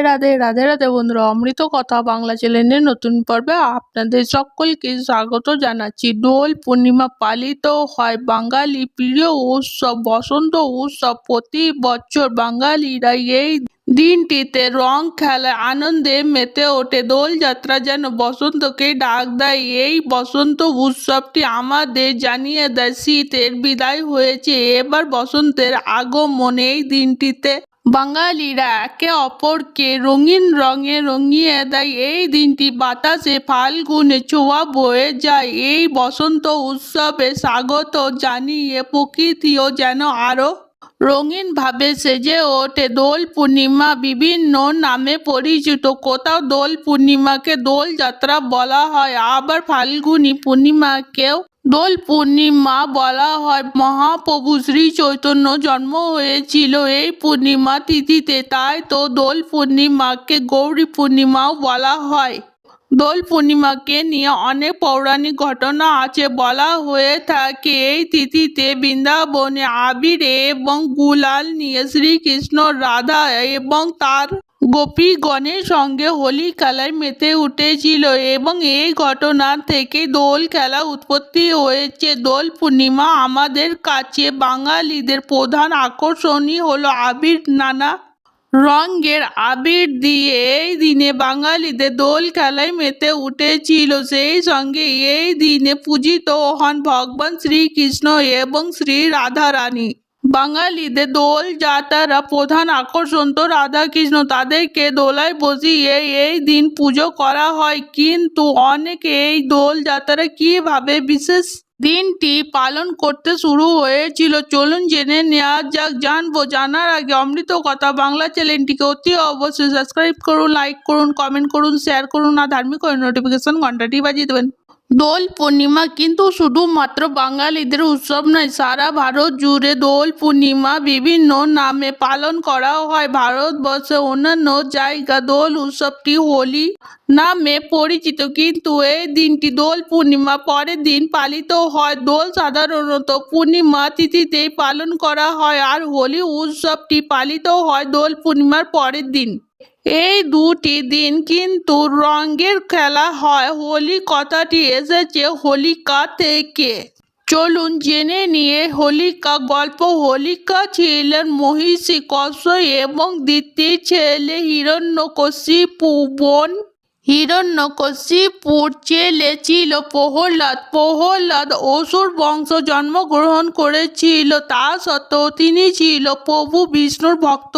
রাধে রাধে রাধে বন্ধুরা, অমৃত কথা বাংলা চ্যানেলের নতুন পর্বে আপনাদের সকলকে স্বাগত জানাচ্ছি। দোল পূর্ণিমা পালিত হয় বাঙালি প্রিয় উৎসব, বসন্ত উৎসব প্রতি বছর বাঙালিরা এই দিনটিতে রং খেলায় আনন্দে মেতে ওঠে। দোলযাত্রা যেন বসন্তকে ডাক দেয়। এই বসন্ত উৎসবটি আমাদের জানিয়ে দেয়, শীতের বিদায় হয়েছে। এবার বসন্তের আগমন এই দিনটিতে বাঙালিরা একে অপরকে রঙিন রঙে রঙিয়ে দেয়। এই দিনটি বাতাসে ফাল্গুনে ছোঁয়া বয়ে যায়। এই বসন্ত উৎসবে স্বাগত জানিয়ে প্রকৃতিও যেন আরও রঙিনভাবে সেজে ওঠে। দোল পূর্ণিমা বিভিন্ন নামে পরিচিত। কোথাও দোল পূর্ণিমাকে দোল যাত্রা বলা হয়, আবার ফাল্গুনী পূর্ণিমাকেও দোল পূর্ণিমা বলা হয়। মহাপ্রভু শ্রী চৈতন্য জন্ম হয়েছিল এই পূর্ণিমা তিথিতে। তাই তো দোল পূর্ণিমাকে গৌরী পূর্ণিমাও বলা হয়। দোল পূর্ণিমাকে নিয়ে অনেক পৌরাণিক ঘটনা আছে। বলা হয়ে থাকে, এই তিথিতে বৃন্দাবনে আবির এবং গুলাল নিয়ে শ্রীকৃষ্ণ রাধা এবং তার গোপীগণের সঙ্গে হোলি খেলায় মেতে উঠেছিল এবং এই ঘটনা থেকে দোল খেলা উৎপত্তি হয়েছে। দোল পূর্ণিমা আমাদের কাছে বাঙালিদের প্রধান আকর্ষণই হলো আবির নানা রঙের আবির দিয়ে এই দিনে বাঙালিদের দোল খেলায় মেতে উঠেছিল। সেই সঙ্গে এই দিনে পূজিত হন ভগবান শ্রীকৃষ্ণ এবং শ্রী রাধারানী। বাঙালিদের দোল, যাত্রারা প্রধান আকর্ষণ তো রাধাকৃষ্ণ। তাদেরকে দোলায় বসিয়ে এই দিন পুজো করা হয়। কিন্তু অনেকে এই দোল যাত্রা কীভাবে বিশেষ দিনটি পালন করতে শুরু হয়েছিল, চলুন জেনে নেওয়া যাক। জানব, জানার আগে অমৃত কথা বাংলা চ্যানেলটিকে অতি অবশ্যই সাবস্ক্রাইব করুন, লাইক করুন, কমেন্ট করুন, শেয়ার করুন, আর ধার্মিক নোটিফিকেশন ঘন্টাটি বাজিয়ে দেবেন। দোল পূর্ণিমা কিন্তু শুধুমাত্র বাঙালিদের উৎসব নয়, সারা ভারত জুড়ে দোল পূর্ণিমা বিভিন্ন নামে পালন করা হয়। ভারতবর্ষে অন্যান্য জায়গা দোল উৎসবটি হোলি নামে পরিচিত, কিন্তু এই দিনটি দোল পূর্ণিমা পরের দিন পালিত হয়। দোল সাধারণত পূর্ণিমা তিথিতেই পালন করা হয় আর হোলি উৎসবটি পালিত হয় দোল পূর্ণিমার পরের দিন। এই দুটি দিন কিন্তু রঙের খেলা হয়। হোলি কথাটি এসেছে হোলিকা থেকে। চলুন জেনে নিয়ে হোলিকা গল্প। হোলিকা ছিলেন মহিষী কশ্য এবং দ্বিতীয় ছেলে হিরণ্যকশিপু বোন। হিরণ্যকশিপুর ছেলে ছিল প্রহ্লাদ। প্রহ্লাদ অসুর বংশ জন্মগ্রহণ করেছিল। তা সত্ত্বেও তিনি ছিল প্রভু বিষ্ণুর ভক্ত।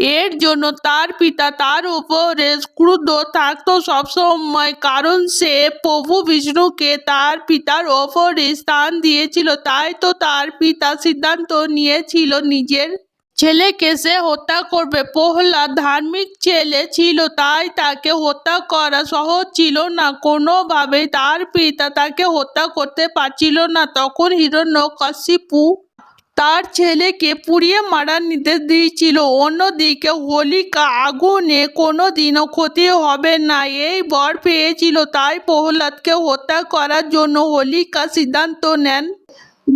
এর জন্য তার পিতা তার উপরে ক্রুদ্ধ থাকতো সবসময়, কারণ সে প্রভু বিষ্ণুকে তার পিতার ওপরে স্থান দিয়েছিল। তাই তো তার পিতা সিদ্ধান্ত নিয়েছিল নিজের ছেলেকে সে হত্যা করবে। প্রহ্লাদ ধার্মিক ছেলে ছিল, তাই তাকে হত্যা করা সহজ ছিল না। কোনোভাবেই তার পিতা তাকে হত্যা করতে পারছিল না। তখন হিরণ্য হিরণ্যকশিপু তার ছেলেকে পুড়িয়ে মারার নির্দেশ দিয়েছিল। অন্যদিকে হোলিকা আগুনে কোনো দিনও ক্ষতি হবে না। এই বর পেয়েছিল, তাই প্রহ্লাদকে হত্যা করার জন্য হোলিকা সিদ্ধান্ত নেন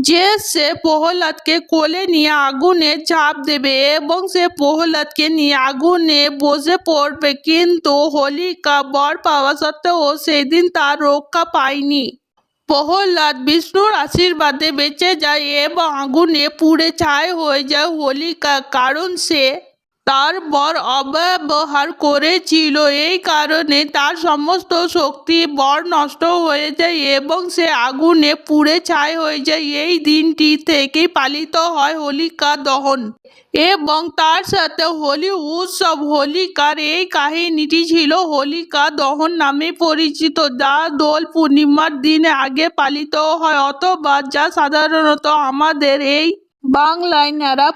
যে সে প্রহ্লাদকে কোলে নিয়ে আগুনে ঝাঁপ দেবে এবং সে প্রহ্লাদকে নিয়ে আগুনে বসে পড়বে। কিন্তু হোলিকা বর পাওয়া সত্ত্বেও সেদিন তার রক্ষা পায়নি। প্রহ্লাদ বিষ্ণুর আশীর্বাদে বেঁচে যায় এবং আগুনে পুড়ে ছাই হয়ে যায় হোলিকা কারণ সে তার বর অব্যবহার করেছিল। এই কারণে তার সমস্ত শক্তি বর নষ্ট হয়ে যায় এবং সে আগুনে পুড়ে ছাই হয়ে যায়। এই দিনটি থেকেই পালিত হয় হোলিকা দহন এবং তার সাথে হোলি উৎসব। হোলিকার এই কাহিনীটি ছিল হোলিকা দহন নামে পরিচিত, যা দোল পূর্ণিমার দিনে আগে পালিত হয়, অথবা যা সাধারণত আমাদের এই বাংলায় ন্যাড়া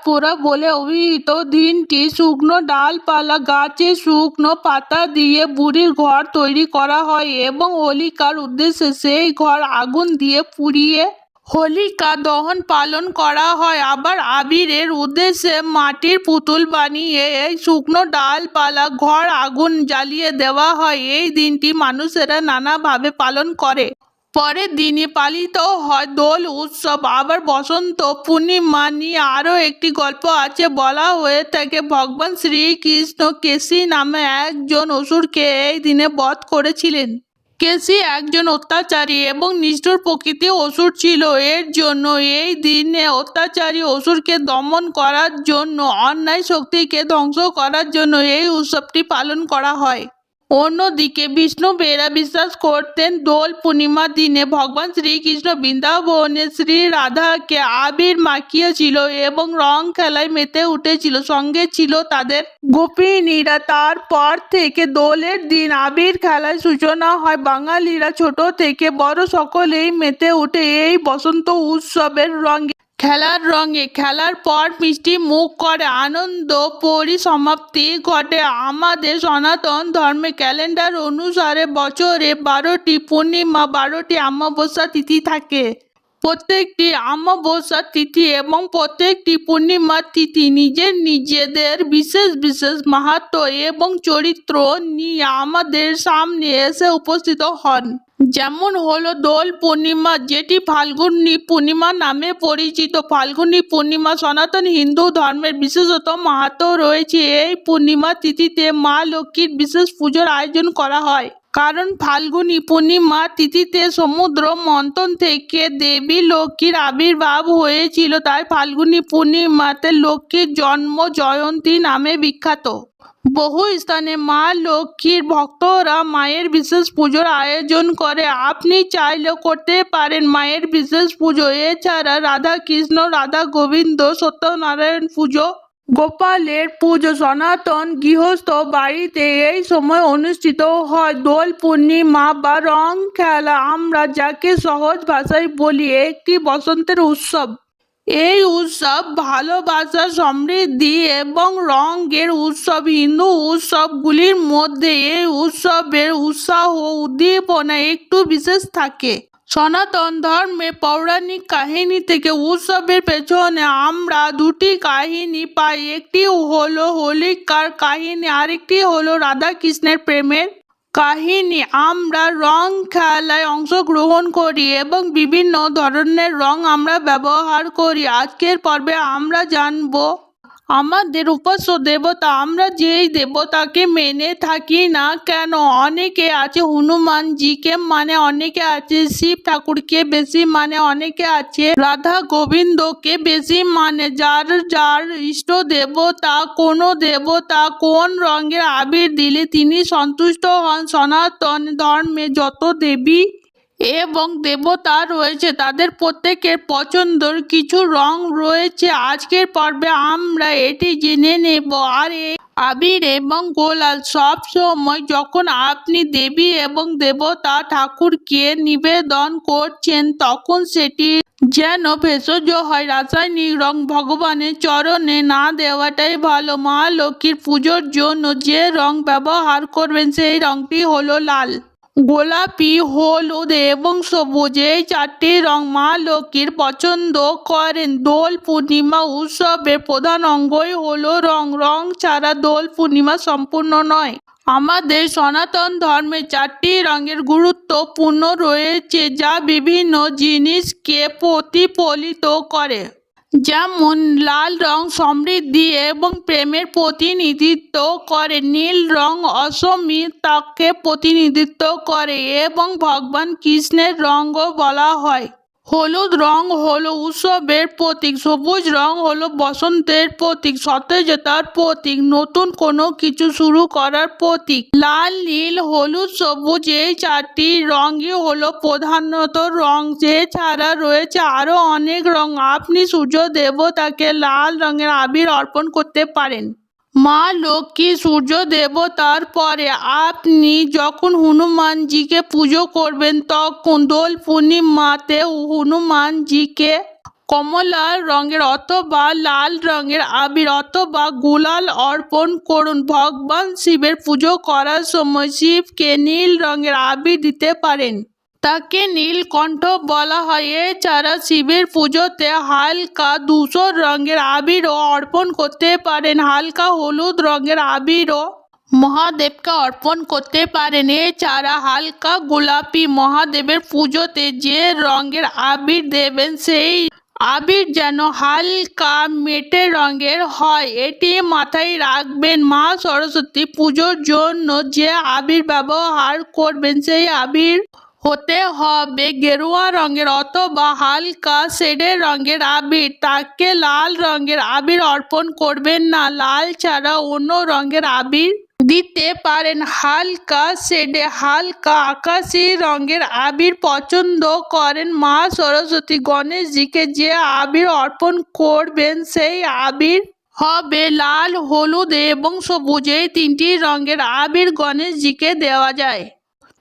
বলে অভিহিত দিনটি শুকনো ডালপালা, গাছে শুকনো পাতা দিয়ে বুড়ির ঘর তৈরি করা হয় এবং হোলিকার উদ্দেশ্যে সেই ঘর আগুন দিয়ে পুড়িয়ে হোলিকা দহন পালন করা হয়। আবার আবিরের উদ্দেশ্যে মাটির পুতুল বানিয়ে এই শুকনো ডালপালা ঘর আগুন জ্বালিয়ে দেওয়া হয়। এই দিনটি মানুষেরা নানাভাবে পালন করে। পরের দিনে পালিত হয় দোল উৎসব। আবার বসন্ত পূর্ণিমা নিয়ে আরও একটি গল্প আছে। বলা হয়ে থাকে, ভগবান শ্রীকৃষ্ণ কেশি নামে একজন অসুরকে এই দিনে বধ করেছিলেন। কেশি একজন অত্যাচারী এবং নিষ্ঠুর প্রকৃতি অসুর ছিল। এর জন্য এই দিনে অত্যাচারী অসুরকে দমন করার জন্য, অন্যায় শক্তিকে ধ্বংস করার জন্য এই উৎসবটি পালন করা হয়। অন্যদিকে বিষ্ণু বেরা বিশ্বাস করতেন দোল পূর্ণিমার দিনে ভগবান শ্রীকৃষ্ণ বৃন্দাবনে শ্রী রাধাকে আবির মাখিয়েছিল এবং রং খেলায় মেতে উঠেছিল। সঙ্গে ছিল তাদের গোপিনীরা। তারপর থেকে দোলের দিন আবির খেলার সূচনা হয়। বাঙালিরা ছোট থেকে বড় সকলেই মেতে উঠে এই বসন্ত উৎসবের রঙে। খেলার রঙে, খেলার পর মিষ্টি, মুখ করে, আনন্দ, পরিসমাপ্তি ঘটে। আমাদের সনাতন ধর্মে ক্যালেন্ডার অনুসারে বছরে বারোটি পূর্ণিমা, বারোটি অমাবস্যা তিথি থাকে। প্রত্যেকটি অমাবস্যা তিথি এবং প্রত্যেকটি পূর্ণিমার তিথি নিজের নিজেদের বিশেষ বিশেষ মাহাত্ম এবং চরিত্র নিয়ে আমাদের সামনে এসে উপস্থিত হন। যেমন হলো দোল পূর্ণিমা, যেটি ফাল্গুনী পূর্ণিমা নামে পরিচিত। ফাল্গুনী পূর্ণিমা সনাতন হিন্দু ধর্মের বিশেষত মাহাত্ম রয়েছে। এই পূর্ণিমা তিথিতে মা লক্ষ্মীর বিশেষ পুজোর আয়োজন করা হয়। কারণ ফাল্গুনী পূর্ণিমা তিথিতে সমুদ্র মন্থন থেকে দেবী লক্ষ্মীর আবির্ভাব হয়েছিল, তাই ফাল্গুনী পূর্ণিমাতে লক্ষ্মীর জন্ম জয়ন্তী নামে বিখ্যাত। বহু স্থানে মা লক্ষ্মীর ভক্তরা মায়ের বিশেষ পুজোর আয়োজন করে। আপনি চাইলে করতে পারেন মায়ের বিশেষ পুজো। এছাড়া রাধা কৃষ্ণ, রাধা গোবিন্দ, সত্যনারায়ণ পুজো, গোপালের পুজো, সনাতন গৃহস্থ বাড়িতে এই সময় অনুষ্ঠিত হয়। দোল পূর্ণিমা বা রং খেলা আমরা যাকে সহজ ভাষায় বলি, একটি বসন্তের উৎসব। এই উৎসব ভালোবাসা, সমৃদ্ধি এবং রঙের উৎসব। হিন্দু উৎসবগুলির মধ্যে এই উৎসবের উৎসাহ উদ্দীপনা একটু বিশেষ থাকে। সনাতন ধর্মে পৌরাণিক কাহিনী থেকে উৎসবের পেছনে আমরা দুটি কাহিনী পাই। একটি হলো হোলিকার কাহিনী, আরেকটি হলো রাধাকৃষ্ণের প্রেমের কাহিনী, আমরা রং খেলায় অংশগ্রহণ করি এবং বিভিন্ন ধরনের রং আমরা ব্যবহার করি। আজকের পর্বে আমরা জানব আমাদের উপাস্য দেবতা, আমরা যেই দেবতাকে মেনে থাকি না কেন? অনেকে আছে, হনুমানজিকে মানে অনেকে আছে, শিব ঠাকুরকে বেশি মানে অনেকে আছে, রাধা গোবিন্দকে বেশি মানে। যার যার ইষ্ট দেবতা, কোনো দেবতা কোন রঙের আবির দিলে তিনি সন্তুষ্ট হন। সনাতন ধর্মে যত দেবী এবং দেবতা রয়েছে, তাদের প্রত্যেকের পছন্দর কিছু রং রয়েছে। আজকের পর্বে আমরা এটি জেনে নেব। আর এই আবির এবং গোলাল সব সময় যখন আপনি দেবী এবং দেবতা ঠাকুরকে নিবেদন করছেন, তখন সেটি যেন ভেষজ হয়। রাসায়নিক রং ভগবানের চরণে না দেওয়াটাই ভালো। মা লক্ষ্মীর পুজোর জন্য যে রং ব্যবহার করবেন, সেই রংটি হলো লাল। গোলাপি, হলুদ এবং সবুজ এই চারটি রং মা লক্ষ্মীর পছন্দ করেন। দোল পূর্ণিমা উৎসবের প্রধান অঙ্গই হলো রং। রং ছাড়া দোল পূর্ণিমা সম্পূর্ণ নয়। আমাদের সনাতন ধর্মে চারটি রঙের গুরুত্বপূর্ণ রয়েছে, যা বিভিন্ন জিনিসকে প্রতিফলিত করে। যেমন লাল রং সমৃদ্ধি এবং প্রেমের প্রতিনিধিত্ব করে, নীল রং অসমিতাকে প্রতিনিধিত্ব করে এবং ভগবান কৃষ্ণের রঙও বলা হয়। হলুদ রং হলো উৎসবের প্রতীক, সবুজ রং হলো বসন্তের প্রতীক সতেজতার প্রতীক, নতুন কোনো কিছু শুরু করার প্রতীক। লাল, নীল, হলুদ, সবুজ, এই চারটি রঙই হলো প্রধানত রং। এছাড়া রয়েছে আরও অনেক রং। আপনি সূর্য দেবতাকে লাল রঙের আবির অর্পণ করতে পারেন। মা লক্ষ্মী সূর্য দেবতার পরে আপনি যখন হনুমানজিকে পুজো করবেন, তখন দোল পূর্ণিমাতে হনুমানজিকে কমলা রঙের অথবা লাল রঙের আবির অথবা গুলাল অর্পণ করুন। ভগবান শিবের পুজো করার সময় শিবকে নীল রঙের আবির দিতে পারেন। তাকে নীলকণ্ঠ বলা হয়। এছাড়া শিবের পুজোতে হালকা ধূসর রঙের আবিরও অর্পণ করতে পারেন। হালকা হলুদ রঙের আবিরও মহাদেবকে অর্পণ করতে পারেন। এছাড়া হালকা গোলাপি মহাদেবের পুজোতে যে রঙের আবির দেবেন, সেই আবির যেন হালকা মেটে রঙের হয়। এটি মাথায় রাখবেন, মা সরস্বতী পুজোর জন্য যে আবির ব্যবহার করবেন, সেই আবির হতে হবে গেরুয়া রঙের অথবা হালকা শেডের রঙের আবির। তাকে লাল রঙের আবির অর্পণ করবেন না। লাল ছাড়া অন্য রঙের আবির দিতে পারেন। হালকা শেডে হালকা আকাশি রঙের আবির পছন্দ করেন মা সরস্বতী। গণেশজিকে যে আবির অর্পণ করবেন সেই আবির হবে লাল, হলুদ এবং সবুজ এই তিনটি রঙের আবির গণেশজিকে দেওয়া যায়।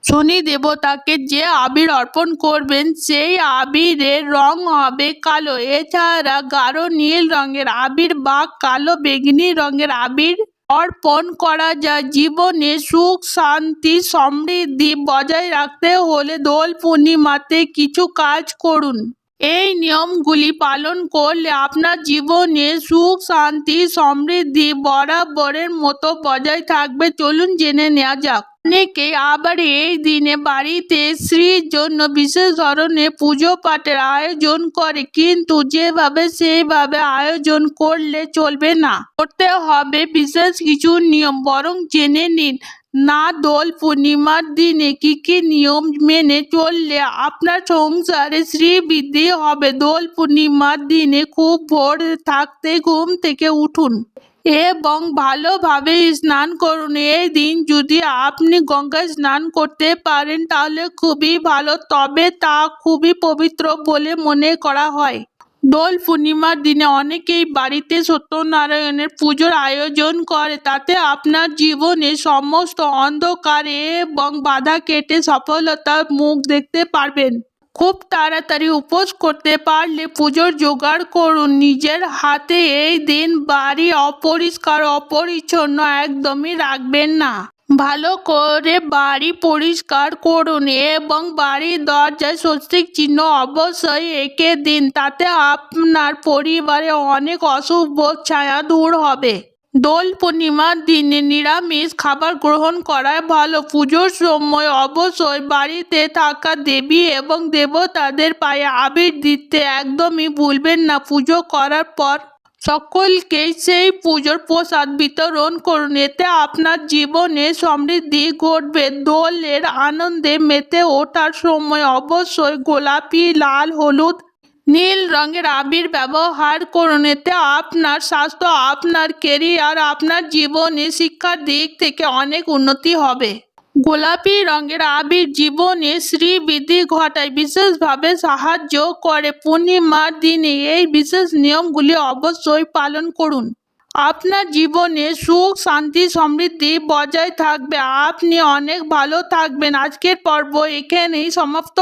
শনি দেবতাকে যে আবির অর্পণ করবেন, সেই আবিরের রং হবে কালো। এছাড়া গাঢ় নীল রঙের আবির বা কালো বেগনি রঙের আবির অর্পণ করা যায়। জীবনে সুখ, শান্তি, সমৃদ্ধি বজায় রাখতে হলে দোল পূর্ণিমাতে কিছু কাজ করুন। এই নিয়মগুলি পালন করলে আপনার জীবনে সুখ, শান্তি, সমৃদ্ধি বরাবরের মতো বজায় থাকবে। চলুন জেনে নেওয়া যাক। অনেকে আবার এই দিনে বাড়িতে স্ত্রীর জন্য বিশেষ ধরনের পুজো পাঠের আয়োজন করে, কিন্তু যেভাবে সেইভাবে আয়োজন করলে চলবে না। করতে হবে বিশেষ কিছু নিয়ম, বরং জেনে নিন, না দোল পূর্ণিমার দিনে কি কি নিয়ম মেনে চললে আপনার সংসারে শ্রীবৃদ্ধি হবে। দোল পূর্ণিমার দিনে খুব ভোর থাকতে ঘুম থেকে উঠুন। এবং ভালোভাবে স্নান করুন। এই দিন যদি আপনি গঙ্গায় স্নান করতে পারেন, তাহলে খুবই ভালো। তবে তা খুবই পবিত্র বলে মনে করা হয়। দোল পূর্ণিমার দিনে অনেকেই বাড়িতে সত্যনারায়ণের পুজোর আয়োজন করে। তাতে আপনার জীবনে সমস্ত অন্ধকার এবং বাধা কেটে সফলতার মুখ দেখতে পারবেন। খুব তাড়াতাড়ি উপোস করতে পারলে পুজোর জোগাড় করুন। নিজের হাতে এই দিন বাড়ি অপরিষ্কার, অপরিচ্ছন্ন একদমই রাখবেন না। ভালো করে বাড়ি পরিষ্কার করুন এবং বাড়ির দরজায় স্বস্তিক চিহ্ন অবশ্যই এঁকে দিন। তাতে আপনার পরিবারে অনেক অশুভ ছায়া দূর হবে। দোল পূর্ণিমার দিনে নিরামিষ খাবার গ্রহণ করাই ভালো। পুজোর সময় অবশ্যই বাড়িতে থাকা দেবী এবং দেবতাদের পায়ে আবির দিতে একদমই ভুলবেন না। পুজো করার পর সকলকে সেই পুজোর প্রসাদ বিতরণ করুন। এতে আপনার জীবনে সমৃদ্ধি ঘটবে। দোলের আনন্দে মেতে ওঠার সময় অবশ্যই গোলাপি, লাল, হলুদ নীল রঙের আবির ব্যবহার করুন, এতে আপনার স্বাস্থ্য, আপনার কেরিয়ার আপনার জীবনে শিক্ষার দিক থেকে অনেক উন্নতি হবে। গোলাপি রঙের আবির জীবনে শ্রীবৃদ্ধি ঘটায়, বিশেষভাবে সাহায্য করে পূর্ণিমার দিনে। এই বিশেষ নিয়মগুলি অবশ্যই পালন করুন। আপনার জীবনে সুখ, শান্তি, সমৃদ্ধি বজায় থাকবে। আপনি অনেক ভালো থাকবেন। আজকের পর্ব এখানেই সমাপ্ত